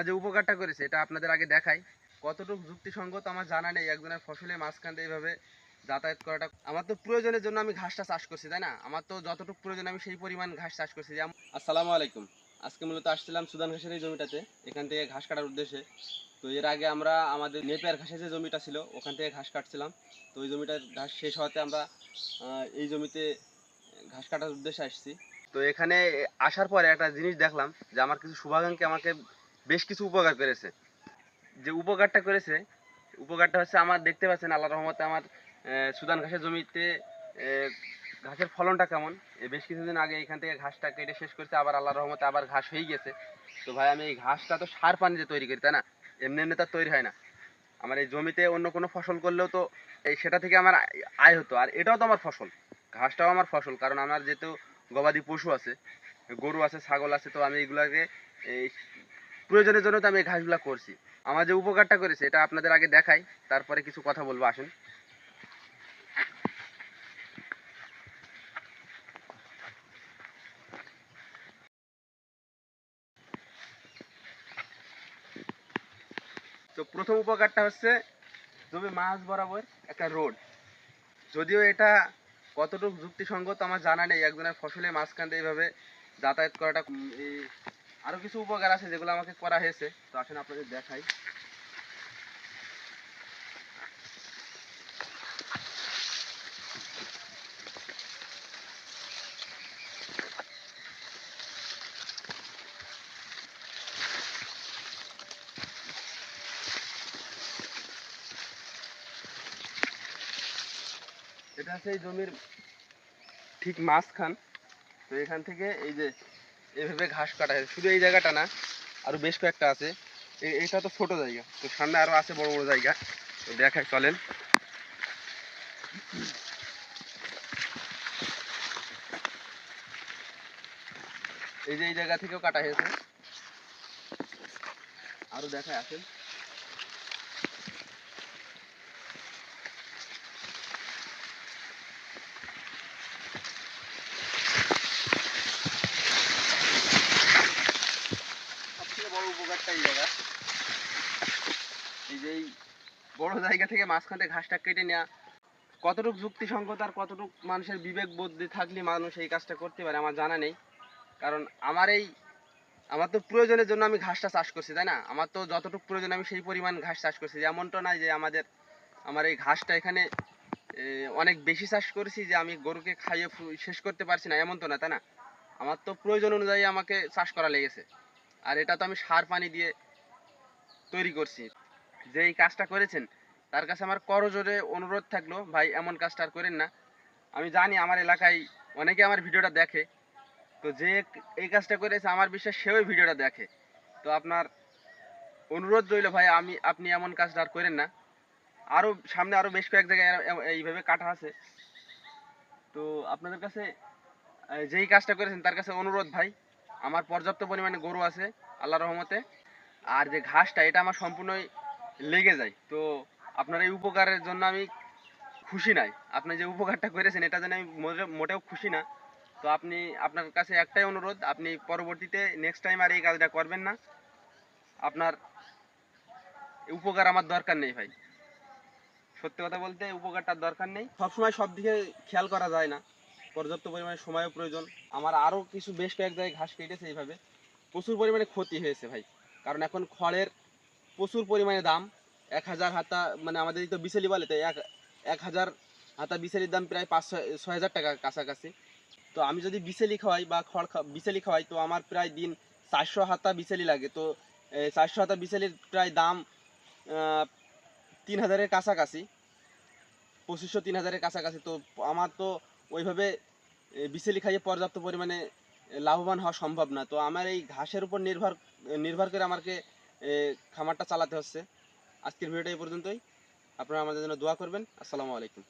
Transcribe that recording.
আমার যে উপকারটা করেছে, এটা আপনাদের আগে দেখাই। কতটুকু যুক্তিসঙ্গত আমার জানা নেই, একজনের ফসলের মাঝখান এইভাবে যাতায়াত করাটা। আমার তো প্রয়োজনের জন্য আমি ঘাসটা চাষ করছি, তাই না? আমার তো যতটুকু প্রয়োজন, আমি সেই পরিমাণ ঘাস চাষ করছি। যেমন আসসালামু আলাইকুম। আজকে মূলত আসছিলাম সুদান ঘাসের এই জমিটাতে, এখান থেকে ঘাস কাটার উদ্দেশ্যে। তো এর আগে আমরা আমাদের নেপিয়ার ঘাসের যে জমিটা ছিল, ওখান থেকে ঘাস কাটছিলাম। তো ওই জমিটার ঘাস শেষ হওয়াতে আমরা এই জমিতে ঘাস কাটার উদ্দেশ্যে আসছি। তো এখানে আসার পরে একটা জিনিস দেখলাম, যে আমার কিছু শুভাকাঙ্ক্ষী আমাকে বেশ কিছু উপকার করেছে। যে উপকারটা করেছে, উপকারটা হচ্ছে আমার দেখতে পাচ্ছেন আল্লাহ রহমতে আমার সুদান ঘাসের জমিতে ঘাসের ফলনটা কেমন। বেশ কিছুদিন আগে এখান থেকে ঘাসটা কেটে শেষ করছে, আবার আল্লাহ রহমতে আবার ঘাস হয়ে গেছে। তো ভাই, আমি এই ঘাসটা তো সার পানিতে তৈরি করি, তাই না? এমনি এমনি তার তৈরি হয় না। আমার এই জমিতে অন্য কোনো ফসল করলেও তো এই সেটা থেকে আমার আয়- হতো। আর এটাও তো আমার ফসল। ঘাসটাও আমার ফসল, কারণ আমার যেহেতু গবাদি পশু আছে, গরু আছে, ছাগল আছে, তো আমি এগুলাকে এই প্রয়োজনের জন্য তো আমি এই ঘাসগুলা করছি। আমার যে উপকারটা করেছে, এটা আপনাদের আগে দেখাই, তারপরে কিছু কথা বলব, আসুন। তো প্রথম উপকারটা হচ্ছে, জমি মাছ বরাবর একটা রোড। যদিও এটা কতটুকু যুক্তিসঙ্গত আমার জানা নেই, একজনের ফসলের মাঝখান দিয়ে এইভাবে যাতায়াত করাটা আরও কিছু উপকার আছে যেগুলো আমাকে করা হয়েছে। তো আসেন আপনাদের দেখাই। এটা হচ্ছে এই জমির ঠিক মাঝখান। তো এখান থেকে এই যে এভাবে ঘাস কাটা হয়েছে শুধু এই জায়গাটা না, আরও বেশ কয়েকটা আছে। এটা তো ছোট জায়গা। তো সামনে আরও আছে বড় বড় জায়গা। তো দেখাই, চলেন। এই যে এই জায়গা থেকেও কাটা হয়েছে। আরও দেখায় আসেন। নেই। প্রয়োজনের জন্য আমি ঘাসটা চাষ করছি, তাই না? আমার তো যতটুকু প্রয়োজন আমি সেই পরিমাণ ঘাস চাষ করছি। এমনটা নয় যে আমাদের, আমার এই ঘাসটা এখানে অনেক বেশি চাষ করেছি যে আমি গরুকে খাইয়ে শেষ করতে পারছি না, এমন তো না, তাই না? আমার তো প্রয়োজন অনুযায়ী আমাকে চাষ করা লেগেছে। আর এটা তো আমি সার পানি দিয়ে তৈরি করছি। যে এই কাজটা করেছেন, তার কাছে আমার করজোরে অনুরোধ থাকল, ভাই, এমন কাজটা আর করেন না। আমি জানি আমার এলাকায় অনেকে আমার ভিডিওটা দেখে, তো যে এই কাজটা করেছে, আমার বিশ্বাস সেও ভিডিওটা দেখে। তো আপনার অনুরোধ রইল, ভাই, আমি, আপনি এমন কাজটা আর করেন না। আরও সামনে আরও বেশ কয়েক জায়গায় এইভাবে কাটা আছে। তো আপনাদের কাছে যেই কাজটা করেছেন, তার কাছে অনুরোধ, ভাই আমার পর্যাপ্ত পরিমাণে গরু আছে আল্লাহ রহমতে। আর যে ঘাসটা, এটা আমার সম্পূর্ণই লেগে যায়। তো আপনার এই উপকারের জন্য আমি খুশি নাই। আপনি যে উপকারটা করেছেন, এটা জন্য আমি মোটে- মোটেও খুশি না। তো আপনি, আপনার কাছে একটাই অনুরোধ, আপনি পরবর্তীতে নেক্সট টাইম আর এই কাজটা করবেন না। আপনার উপকার আমার দরকার নেই ভাই। সত্যি কথা বলতে, উপকারটার দরকার নেই। সবসময় সব দিকে খেয়াল করা যায় না। পর্যাপ্ত পরিমাণে সময়ও প্রয়োজন। আমার আরও কিছু বেশ কয়েক জায়গায় ঘাস কেটেছে এইভাবে। প্রচুর পরিমাণে ক্ষতি হয়েছে ভাই। কারণ এখন খড়ের প্রচুর পরিমাণে দাম। এক হাজার হাতা মানে আমাদের তো বিচেলি বলে, তো এক এক হাজার হাতা বিচেলির দাম প্রায় পাঁচ, ছয় হাজার টাকা কাছাকাছি। তো আমি যদি বিচেলি খাওয়াই বা খড় বিচেলি খাওয়াই, তো আমার প্রায় দিন চারশো হাতা বিচেলি লাগে। তো চারশো হাতা বিচেলির প্রায় দাম তিন হাজারের কাছাকাছি। পঁচিশশো, তিন হাজারের কাছাকাছি। তো আমার তো ওইভাবে বিচেলি খাইয়ে পর্যাপ্ত পরিমাণে লাভবান হওয়া সম্ভব না। তো আমার এই ঘাসের উপর নির্ভর নির্ভর করে আমাকে খামারটা চালাতে হচ্ছে। আজকের ভিডিওটা এই পর্যন্তই। আপনারা আমাদের জন্য দোয়া করবেন। আসসালামু আলাইকুম।